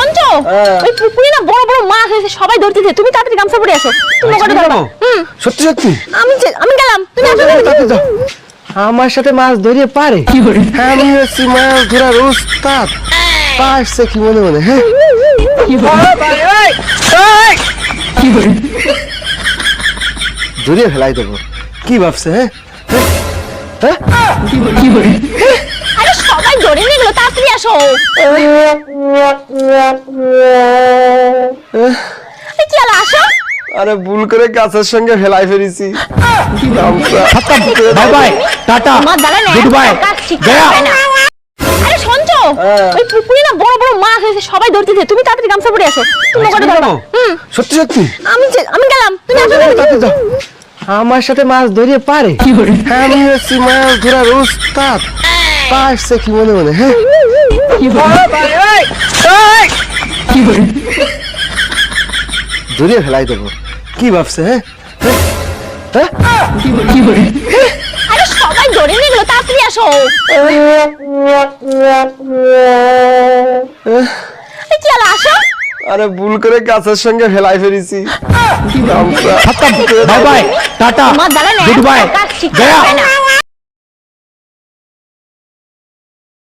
শুনছ হ্যাঁ। ওই পুকুরে না বড় বড় মাছ হয়েছে সবাই ধরতেছে তুমি তাড়াতাড়ি গামছা পরে আসো তুমি ধরো হুম। সত্যি সত্যি? আমি আমি গেলাম। তুমি আসো আমার সাথে মাছ ধরিয়ে পারে। আমি হচ্ছি মাছ ধরার উস্তাদ। পারছে কি মনে মনে হ্যাঁ? ধরিয়ে ফেলাই দেবো। কি ভাবছে হ্যাঁ? হ্যাঁ? হ্যাঁ? আরে সবাই ধরে নিয়ে গেলো তাড়াতাড়ি আসো। কি হলো আসো। আরে ভুল করে গাছের সঙ্গে ফেলাই ফেলেছি। Bye bye tata. Good bye. Gaya. আরে শুনছ? হ্যাঁ। ওই পুকুরে না বড় বড় মাছ হয়েছে সবাই ধরতেছে তুমি তাড়াতাড়ি গামছা পরে আসো। তুমি নৌকাটা ধরো হুম। সত্যি সত্যি? আমি আমি গেলাম। তুমি আসো আমার সাথে মাছ ধরিয়ে পারে। আমি হচ্ছি মাছ ধরার উস্তাদ। পারছে কি মনে মনে হ্যাঁ? ধরিয়ে ফেলাই দেবো। কি ভাবছে হ্যাঁ? হ্যাঁ? হ্যাঁ? আরে সবাই ধরে নিয়ে গেলো তাড়াতাড়ি আসো। কি হলো আসো। আরে ভুল করে গাছের সঙ্গে ফেলাই ফেলেছি। Bye bye tata. Good bye Gaya